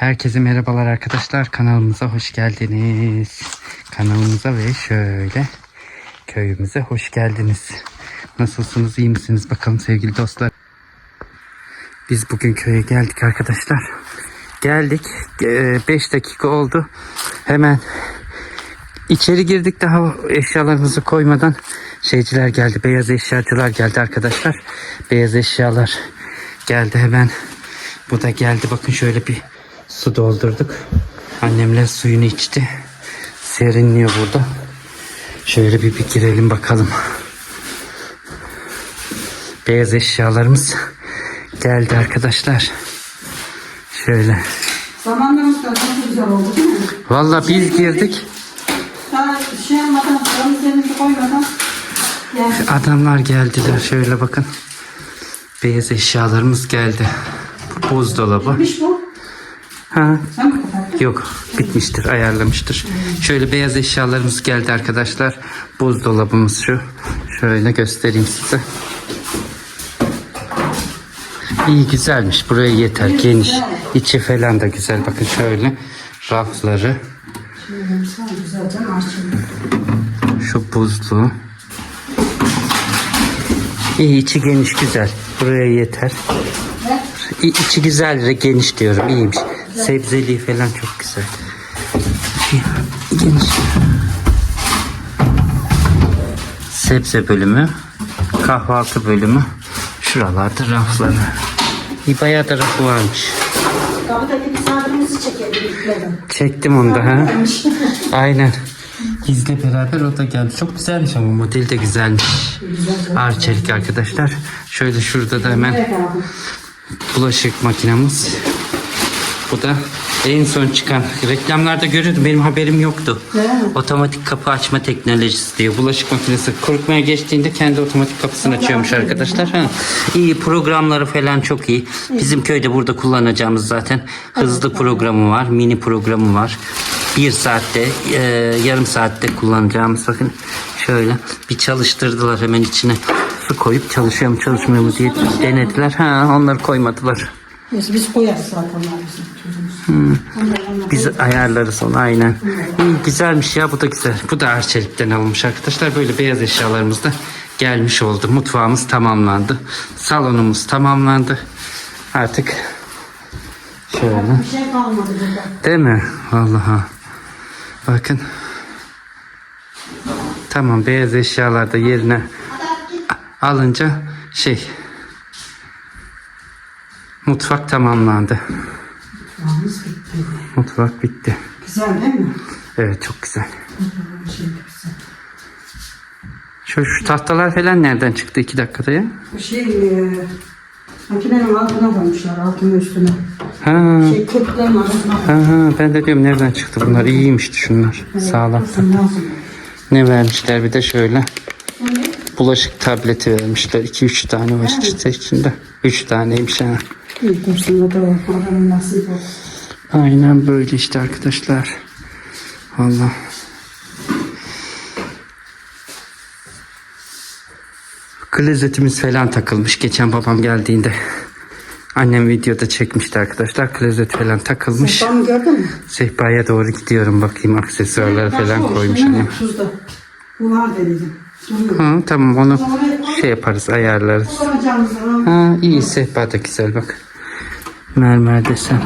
Herkese merhabalar arkadaşlar. Kanalımıza hoş geldiniz. Kanalımıza ve şöyle köyümüze hoş geldiniz. Nasılsınız? iyi misiniz? Bakalım sevgili dostlar. Biz bugün köye geldik arkadaşlar. Geldik. 5 dakika oldu. Hemen içeri girdik daha eşyalarımızı koymadan şeyciler geldi. Beyaz eşyacılar geldi arkadaşlar. Beyaz eşyalar geldi hemen. Bu da geldi. Bakın şöyle bir su doldurduk. Annemler suyunu içti. Serinliyor burada. Şöyle bir, bir girelim bakalım. Beyaz eşyalarımız geldi arkadaşlar. Şöyle. Da çok güzel oldu değil mi? Valla biz girdik. Şey yapmadan, koymadan Adamlar geldiler. Şöyle bakın. Beyaz eşyalarımız geldi. Buzdolabı. bitmiş bu. Ha? Yok bitmiştir ayarlamıştır. Şöyle beyaz eşyalarımız geldi arkadaşlar. Buzdolabımız şu. Şöyle göstereyim size. İyi güzelmiş. Buraya yeter. Geniş. İçi falan da güzel. Bakın şöyle rafları. Şu buzlu. İyi içi geniş güzel. Buraya yeter. İçi güzel ve geniş diyorum. iyiymiş. Sebzeli falan çok güzel. Geniş. Sebze bölümü. Kahvaltı bölümü. Şuralarda rafları. İyi bayağı da rafı varmış. kapıdaki misafirimizi çekelim. Çektim onu da ha. Aynen. Bizle beraber o da geldi. Çok güzelmiş ama model de güzelmiş. Arçelik arkadaşlar. Şöyle şurada da hemen bulaşık makinamız. Bu da en son çıkan reklamlarda görüyordum benim haberim yoktu. Otomatik kapı açma teknolojisi diyor. Bulaşık makinesi kurutmaya geçtiğinde kendi otomatik kapısını açıyormuş arkadaşlar. Ha. İyi programları falan çok iyi. Bizim köyde burada kullanacağımız zaten hızlı programı var, mini programı var. Bir saatte, e, yarım saatte kullanacağımız bakın şöyle bir çalıştırdılar hemen içine su koyup çalışıyor mu çalışmıyor mu diye denediler. Ha onları koymadılar. Neyse biz koyarız zaten onlar bizim. Onlar- onlar Biz ayarlarız onu aynen. İyi güzelmiş ya bu da güzel. Bu da Arçelik'ten alınmış arkadaşlar. Böyle beyaz eşyalarımız da gelmiş oldu. Mutfağımız tamamlandı. Salonumuz tamamlandı. Artık şöyle. Bir şey kalmadı burada. Değil mi? Vallahi. Bakın. Tamam beyaz eşyalar da yerine alınca şey mutfak tamamlandı. Yalnız bitti. Mutfak bitti. Güzel değil mi? Evet çok güzel. Şey güzel. Şu, şu tahtalar falan nereden çıktı iki dakikada ya? Bu şey e, makinenin altına koymuşlar altına üstüne. Ha, Şey köklerin arasına ha, ha, ben de diyorum nereden çıktı bunlar iyiymişti şunlar. Sağlam. Lazım. Ne vermişler bir de şöyle bulaşık tableti vermişler. 2-3 tane var işte içinde. 3 taneymiş ha. Dursun da o oranın nasip olsun. Aynen böyle işte arkadaşlar. Valla. Klozetimiz falan takılmış. Geçen babam geldiğinde annem videoda çekmişti arkadaşlar. Klozet falan takılmış. Tam gördün mü? Sehpaya doğru gidiyorum bakayım aksesuarlar falan koymuş annem. Tuzda. Bu var dedim. Duruyor. Ha, tamam onu şey yaparız ayarlarız. Ha, iyi sehpa da güzel bak. Mermer desen.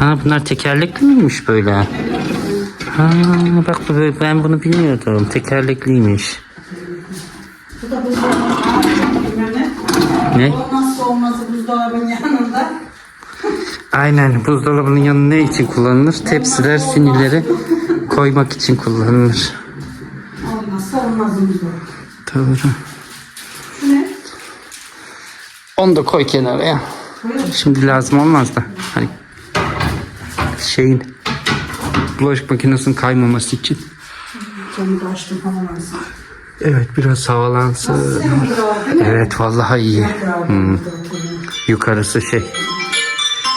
Ha bunlar tekerlekli miymiş böyle? Ha bak bu- ben bunu bilmiyordum. Tekerlekliymiş. bu da buzdolabı. Ne. Olmazsa olmazı buzdolabının yanında. Aynen buzdolabının yanı ne için kullanılır? Tepsiler, sinileri koymak için kullanılır. Olmazsa olmazımız o. Doğru. Onu da koy kenara ya. Koyalım. Şimdi lazım olmaz da. Hani şeyin bulaşık makinesinin kaymaması için. Evet biraz havalansın. Evet vallahi iyi. Hmm. Yukarısı şey.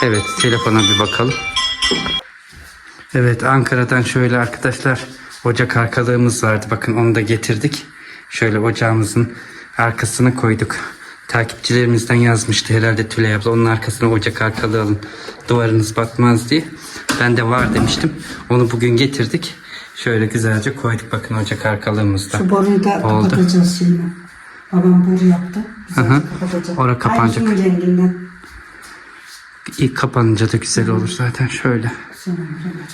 Evet telefona bir bakalım. Evet Ankara'dan şöyle arkadaşlar ocak arkalığımız vardı. Bakın onu da getirdik. Şöyle ocağımızın arkasına koyduk. Takipçilerimizden yazmıştı herhalde Tülay abla. Onun arkasına ocak arkalı alın. Duvarınız batmaz diye. Ben de var demiştim. Onu bugün getirdik. Şöyle güzelce koyduk bakın ocak arkalığımızda. Şu boruyu da Oldu. kapatacağız şimdi. Babam boru yaptı. Güzelce Hı hı. kapatacak. Ora kapanacak. Aynı renginden. İlk kapanınca da güzel olur zaten şöyle. Sonra böyle.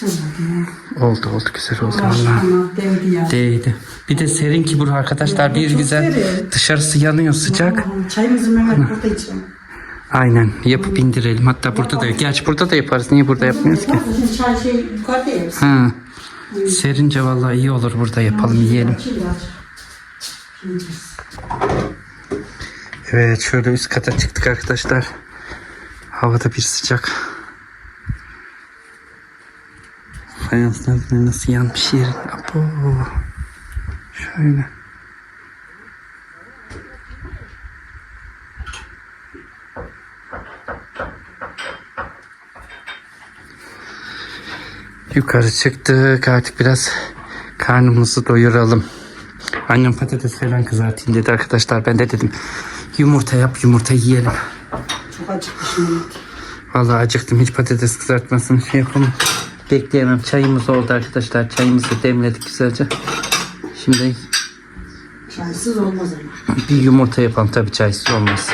Güzel oldu ya. Oldu oldu güzel oldu ama değdi ya. Değdi. Bir de serin ki bu arkadaşlar bir güzel. serin. Dışarısı yanıyor sıcak. Allah'ım, Çayımızı Mehmet burada içelim. Aynen yapıp indirelim. Hatta burada da gerçi burada da yaparız. Niye burada yapmıyoruz ki? Bizim çay şey yukarıda yeriz. Ha. Serince vallahi iyi olur burada yapalım yiyelim. Evet şöyle üst kata çıktık arkadaşlar. Havada bir sıcak. Fayanslar nasıl yanmış yerin. Apo. Şöyle. Yukarı çıktık artık biraz karnımızı doyuralım. Annem patates falan kızartayım dedi arkadaşlar. Ben de dedim yumurta yap yumurta yiyelim. Çok acıkmış Mehmet. Vallahi acıktım hiç patates kızartmasını şey yapamam. Bekleyemem. Çayımız oldu arkadaşlar. Çayımızı demledik güzelce. Şimdi Çaysız olmaz ama. bir yumurta yapalım. Tabii çaysız olmaz.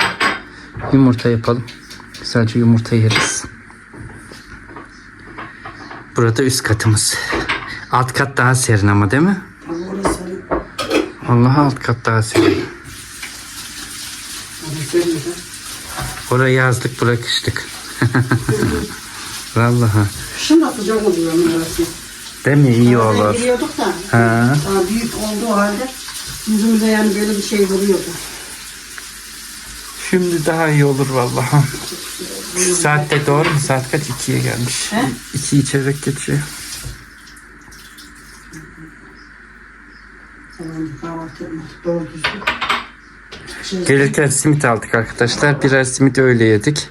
Yumurta yapalım. Güzelce yumurta yeriz. Burada üst katımız. Alt kat daha serin ama değil mi? Allah alt kat daha serin. Oraya yazdık bırakıştık. Vallahi. Şimdi sıcak oluyor onun arası. Değil mi? İyi Bazen olur. giriyorduk da. Ha. Daha büyük olduğu halde yüzümüze yani böyle bir şey vuruyordu. Şimdi daha iyi olur vallahi. Şu saatte doğru mu? Saat kaç? İkiye gelmiş. He? İki çeyrek geçiyor. Gelirken simit aldık arkadaşlar. Birer simit öyle yedik.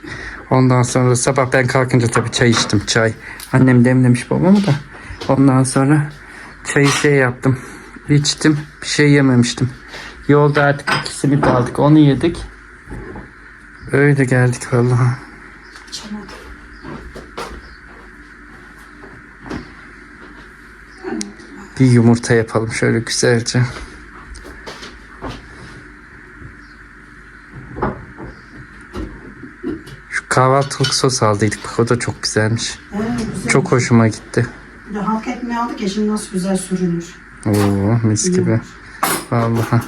Ondan sonra sabah ben kalkınca tabii çay içtim. Çay. Annem demlemiş babamı da. Ondan sonra çayı şey yaptım. içtim. Bir şey yememiştim. Yolda artık iki simit aldık. Onu yedik. Öyle geldik vallahi. Bir yumurta yapalım şöyle güzelce. Kahvaltılık sos aldıydık. Bak o da çok güzelmiş. He, güzel. Çok hoşuma gitti. Bir de halk ekmeği aldık ya şimdi nasıl güzel sürünür. Oo mis gibi. Vallahi.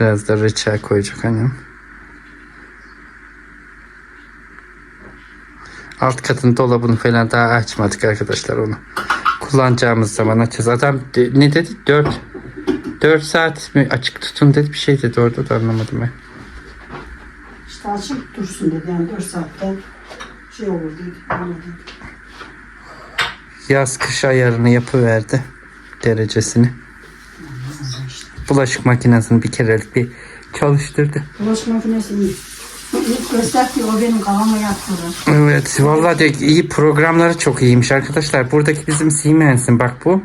Biraz da reçel koyacak annem. Alt katın dolabını falan daha açmadık arkadaşlar onu. Kullanacağımız zaman açacağız. Adam ne dedi? 4 4 saat mi açık tutun dedi bir şey dedi orada da anlamadım ben. İşte açık dursun dedi yani 4 saatte şey olur dedi. Yaz kış ayarını yapıverdi derecesini. Bulaşık makinesini bir kerelik bir çalıştırdı. Bulaşık makinesi iyi. İlk gösterdi o benim kafama yattırır. Evet vallahi de iyi programları çok iyiymiş arkadaşlar. Buradaki bizim Siemens'in bak bu.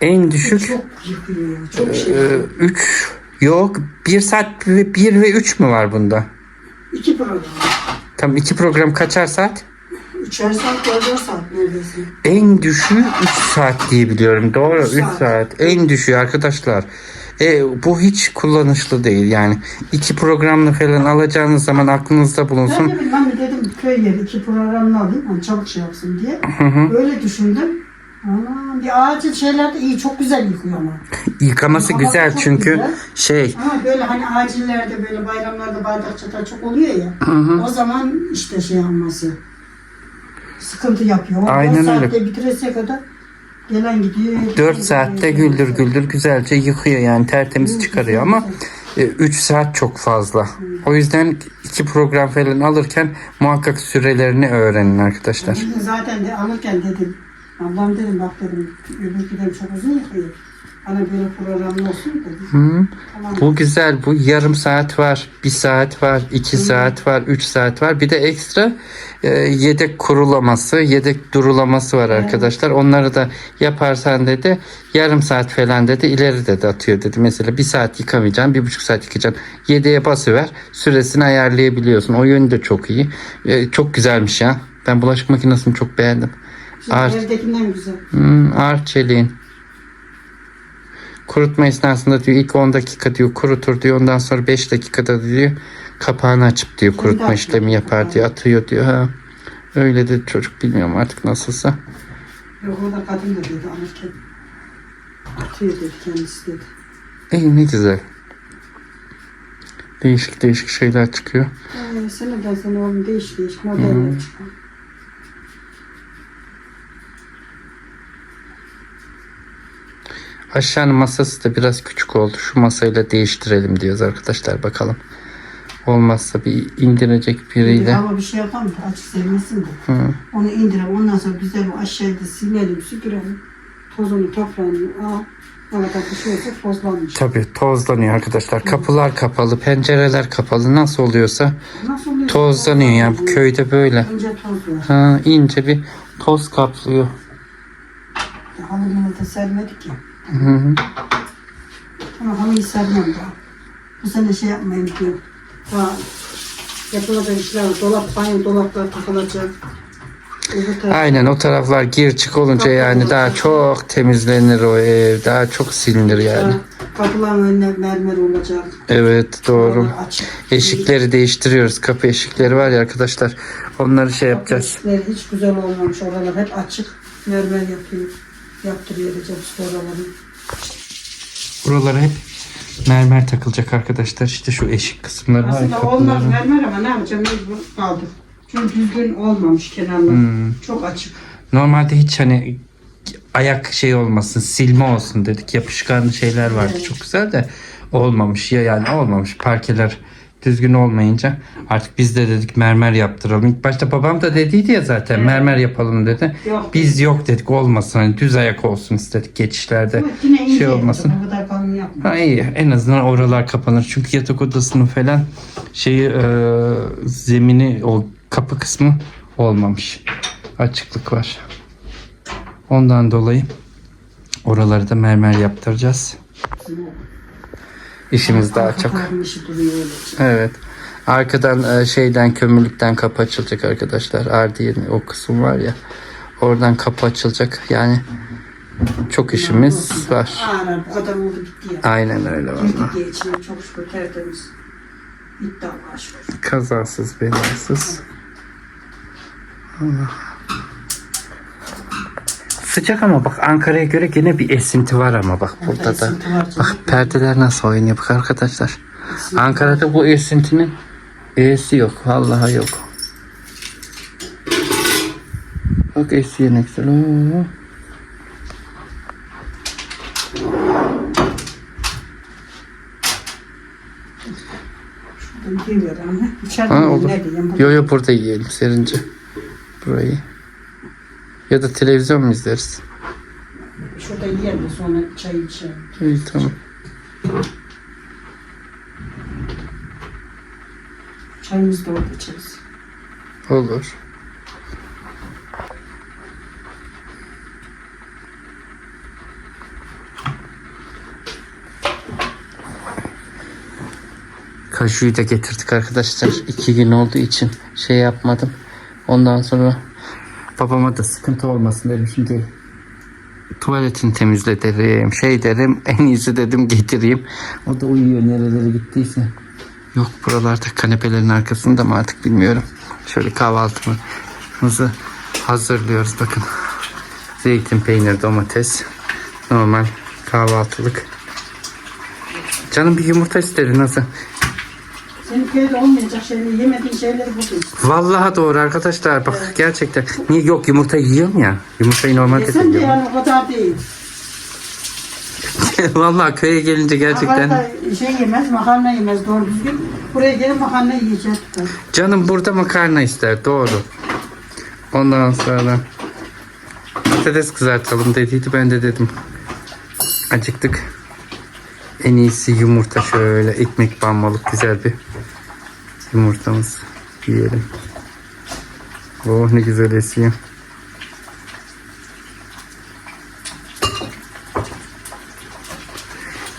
En düşük Çok yıkıyor ya. Çok şey. 3 yok 1 saat ve 1 ve 3 mü var bunda? İki program. Tam 2 program kaçar saat? Üçer saat, dörder saat neredeyse. En düşüğü 3 saat diye biliyorum. Doğru Üç 3 saat. saat. En düşüğü arkadaşlar. E, bu hiç kullanışlı değil yani. iki programlı falan alacağınız zaman aklınızda Ben bulunsun. de bilmem dedim köy yeri iki programını alayım hani çabuk şey yapsın diye. Öyle düşündüm. Ama bir acil şeyler de iyi çok güzel yıkıyor ama. Yıkaması Ama güzel çok çünkü güzel. şey Ama böyle hani acillerde böyle bayramlarda bardak çatal çok oluyor ya. O zaman işte şey yapması. Sıkıntı yapıyor. O Aynen dört öyle. saatte bitirecek kadar gelen gidiyor. 4 saatte güldür güldür güzelce yıkıyor yani tertemiz çıkarıyor ama 3 saat çok fazla. O yüzden iki program falan alırken muhakkak sürelerini öğrenin arkadaşlar. Zaten de alırken dedim. Ablam dedim bak dedim öbürküden çok uzun yıkıyor. Hani böyle programlı olsun da. Hı. Tamam. Bu güzel. Bu yarım saat var, bir saat var, iki saat var, üç saat var. Bir de ekstra e, yedek kurulaması, yedek durulaması var arkadaşlar. Onları da yaparsan dedi yarım saat falan dedi ileri dedi atıyor dedi. Mesela bir saat yıkamayacaksın, bir buçuk saat yıkayacaksın. Yedeğe basıver. Süresini ayarlayabiliyorsun. O yönü de çok iyi. E, çok güzelmiş ya. Ben bulaşık makinesini çok beğendim. Art, evdekinden güzel. Hmm, arçeliğin. Kurutma esnasında diyor ilk 10 dakika diyor kurutur diyor. Ondan sonra 5 dakikada diyor kapağını açıp diyor kurutma işlemi yapar diyor. Atıyor diyor. Ha. Öyle de çocuk bilmiyorum artık nasılsa. Yok o da kadın da dedi alırken. Atıyor dedi kendisi dedi. İyi ne güzel. Değişik değişik şeyler çıkıyor. Ee, seneden sene oğlum değiş değiş modeller çıkıyor. Aşağının masası da biraz küçük oldu. Şu masayla değiştirelim diyoruz arkadaşlar bakalım. Olmazsa bir indirecek biriyle. Ama bir şey yapalım da açık sevmesin de. Hı. Onu indirelim. Ondan sonra güzel o aşağıda silelim, süpürelim. Tozunu, toprağını al. Şey tozlanmış. Tabii tozlanıyor arkadaşlar. Kapılar kapalı, pencereler kapalı. Nasıl oluyorsa Nasıl oluyor? tozlanıyor yani. Bu köyde böyle. Önce toz. Ha, ince bir toz kaplıyor. Halını da sermedik ya. Hı hı. Ama halıyı sermem daha. Bu sene şey yapmayayım diyorum. Daha yapılacak işler var. Dolap, banyo dolaplar takılacak. Öbür taraf- Aynen o taraflar gir çık olunca yani daha çok temizlenir o ev. Daha çok silinir yani. Kapıların önüne mermer olacak. Evet doğru. Oralar açık. Eşikleri değiştiriyoruz. Kapı eşikleri var ya arkadaşlar. Onları şey yapacağız. Eşikler hiç güzel olmamış. Oralar hep açık. Mermer yapıyor. Yaptırıyor Recep Usta oraları. Buralara hep mermer takılacak arkadaşlar. İşte şu eşik kısımları var Aslında olmaz mermer ama ne yapacağım mecbur kaldık. Çünkü düzgün olmamış kenarlar. Hmm. Çok açık. Normalde hiç hani ayak şey olmasın, silme olsun dedik. Yapışkan şeyler vardı Evet. çok güzel de olmamış ya yani olmamış. Parkeler düzgün olmayınca artık biz de dedik mermer yaptıralım. İlk başta babam da dediydi ya zaten mermer yapalım dedi. Yok. Biz yok dedik olmasın hani düz ayak olsun istedik geçişlerde yine ince şey olmasın. O kadar kalın yapma. Ha iyi en azından oralar kapanır. Çünkü yatak odasının falan şeyi e, zemini o kapı kısmı olmamış. Açıklık var. Ondan dolayı oraları da mermer yaptıracağız. İşimiz daha çok. Evet. Arkadan e, şeyden kömürlükten kapı açılacak arkadaşlar. Ardiye'nin o kısım var ya. Oradan kapı açılacak. Yani çok işimiz var. Ağır adam oldu bitti ya. Aynen öyle valla. Çok şükür tertemiz. Bitti Allah'a şükür. Kazasız belasız. Allah. Sıcak ama bak Ankara'ya göre yine bir esinti var ama bak burada da. esinti var canım. Bak perdeler nasıl oynuyor bak arkadaşlar. Ankara'da bu esintinin E'si yok. Vallahi yok. Bak esiyor ne güzel. Oo. Şuradan giriyor anne. İçeride Ha, olur. Ne diyeyim? Yo yo burada yiyelim serince. Burayı. Ya da televizyon mu izleriz? Şurada yiyelim sonra çay içelim. İyi tamam. Çayımızı da orada içeriz. Olur. Kaşuyu da getirdik arkadaşlar. İki gün olduğu için şey yapmadım. Ondan sonra babama da sıkıntı olmasın dedim. Şimdi tuvaletini temizle derim. Şey derim en iyisi dedim getireyim. O da uyuyor nerelere gittiyse. Yok buralarda kanepelerin arkasında mı artık bilmiyorum. Şöyle kahvaltımızı hazırlıyoruz bakın. Zeytin, peynir, domates. Normal kahvaltılık. Canım bir yumurta istedi nasıl? Senin köyde olmayacak şeyleri, yemediğin şeyleri buldun. Vallahi doğru arkadaşlar bak gerçekten. Niye yok yumurta yiyorum ya. Yumurtayı normalde de Yesen de yiyorum. yani o kadar değil. Vallahi köye gelince gerçekten. Makarna şey yemez, makarna yemez doğru düzgün. Buraya gelip makarna yiyeceğiz. Canım burada makarna ister doğru. Ondan sonra patates kızartalım dediydi ben de dedim. Acıktık. En iyisi yumurta şöyle ekmek banmalık güzel bir yumurtamız yiyelim. Oh ne güzel esiyor.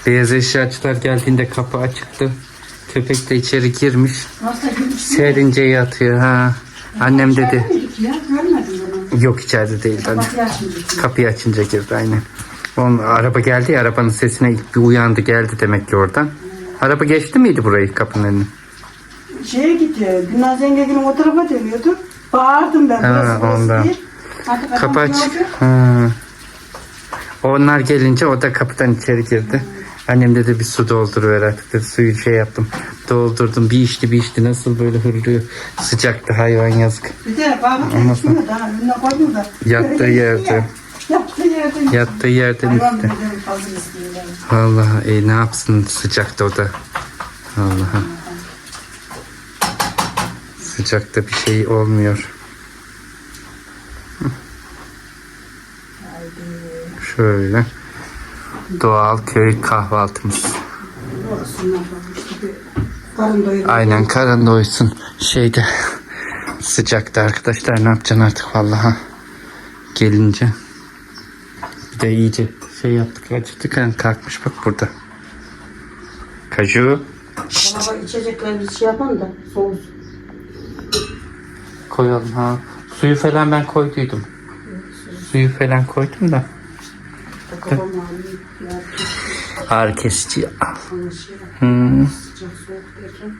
Beyaz eşyacılar geldiğinde kapı açıktı. Köpek de içeri girmiş. Serince yatıyor ha. Annem dedi. Yok içeride. Bak yaşmayacak. Kapıyı açınca girdi aynen. Onun araba geldi ya arabanın sesine ilk bir uyandı geldi demek ki oradan. Araba geçti miydi burayı kapının önüne? Şeye gidiyor. Gülnaz yengeginin o tarafa dönüyordu. Bağırdım ben. Ha, burası, burası ondan. değil. Adam Kapı aç. gördü. Ha. Onlar gelince o da kapıdan içeri girdi. Annem dedi bir su dolduruver artık dedi. Suyu şey yaptım. Doldurdum. Bir içti bir içti. Nasıl böyle hırlıyor. Sıcaktı hayvan yazık. Bir de bağırdı. Düşmüyor daha. Önüne koydum da. Yattığı yerde. Yattığı yerde. Yattığı yerden Hayvan işte. bile fazla istiyorlar. Vallahi e, ne yapsın sıcakta o da. Vallahi. Sıcakta bir şey olmuyor. Şöyle. Doğal köy kahvaltımız. Aynen karın doysun. Şeyde sıcakta arkadaşlar ne yapacaksın artık vallahi. Gelince. Bir de iyice şey yaptık acıktık. Yani kalkmış bak burada. Kaju. Baba içecekler bir şey yapın da soğuz. Koyalım ha. Suyu falan ben koyduydum. Suyu falan koydum da. Ağrı kesici. Hmm. Derken.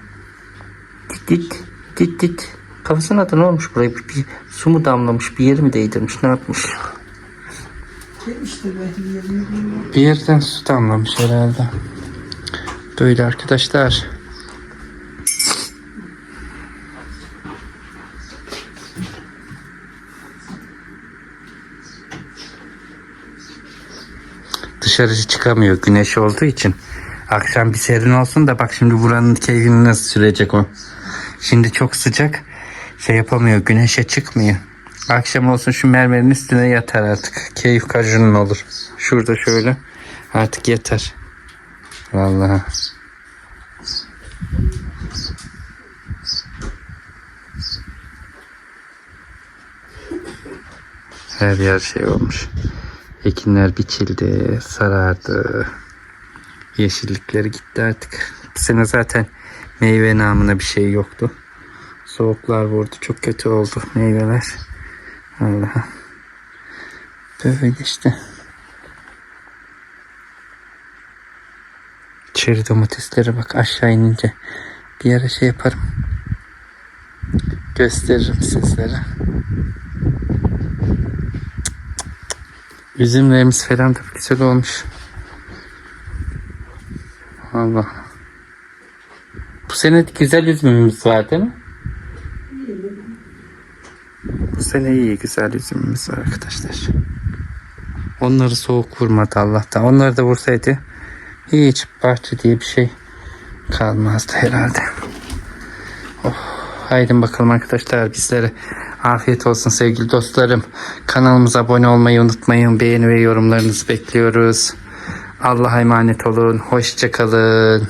Dit dit dit. Kafasına da ne olmuş buraya? Bir, bir su mu damlamış? Bir yeri mi değdirmiş? Ne yapmış? Bir yerden su damlamış herhalde. Böyle arkadaşlar. Dışarı çıkamıyor güneş olduğu için. Akşam bir serin olsun da bak şimdi buranın keyfini nasıl sürecek o. Şimdi çok sıcak. Şey yapamıyor güneşe çıkmıyor. Akşam olsun şu mermerin üstüne yatar artık. Keyif kajunun olur. Şurada şöyle. Artık yeter. Vallahi. Her yer şey olmuş. Ekinler biçildi, sarardı. Yeşillikleri gitti artık. Bu sene zaten meyve namına bir şey yoktu. Soğuklar vurdu. Çok kötü oldu meyveler. Allah'a. Böyle işte. Çeri domateslere bak aşağı inince bir ara şey yaparım. Gösteririm sizlere. Üzümlerimiz falan da güzel olmuş. Allah. Bu sene güzel üzümümüz var değil mi? Bu sene iyi güzel üzümümüz var arkadaşlar. Onları soğuk vurmadı Allah'tan. Onları da vursaydı hiç bahçe diye bir şey kalmazdı herhalde. Oh, haydi bakalım arkadaşlar bizlere afiyet olsun sevgili dostlarım. Kanalımıza abone olmayı unutmayın. Beğeni ve yorumlarınızı bekliyoruz. Allah'a emanet olun. Hoşça kalın.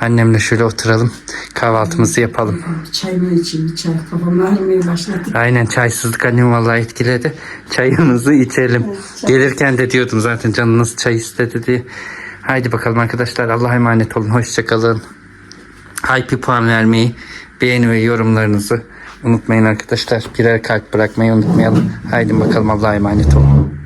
Annemle şöyle oturalım. Kahvaltımızı yapalım. Çayımı içeyim. Çay kafam ağrımaya başladı. Aynen çaysızlık annem vallahi etkiledi. Çayımızı içelim. Gelirken de diyordum zaten canınız çay istedi diye. Haydi bakalım arkadaşlar Allah'a emanet olun. Hoşçakalın. Hype puan vermeyi, beğeni ve yorumlarınızı unutmayın arkadaşlar. Birer kalp bırakmayı unutmayalım. Haydi bakalım Allah'a emanet olun.